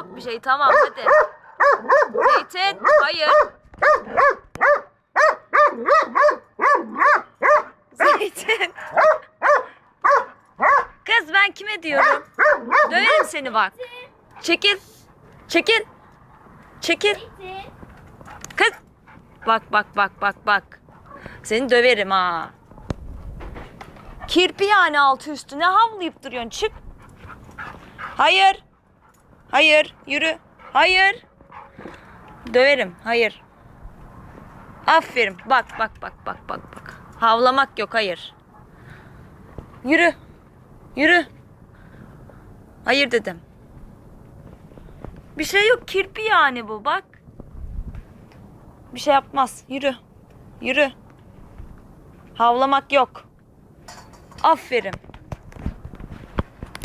yok bir şey tamam hadi. Zeytin hayır. Zeytin. Kız ben kime diyorum? Döverim seni bak. Çekil. Çekil. Çekil. Kız. Bak bak bak bak bak. Seni döverim ha. Kirpi yani altı üstü. Ne havlayıp duruyorsun? Çık. Hayır. Hayır. Yürü. Hayır. Döverim. Hayır. Aferin. Bak bak bak bak bak bak. Havlamak yok. Hayır. Yürü. Yürü. Hayır dedim. Bir şey yok. Kirpi yani bu. Bak. Bir şey yapmaz. Yürü. Yürü. Havlamak yok. Aferin.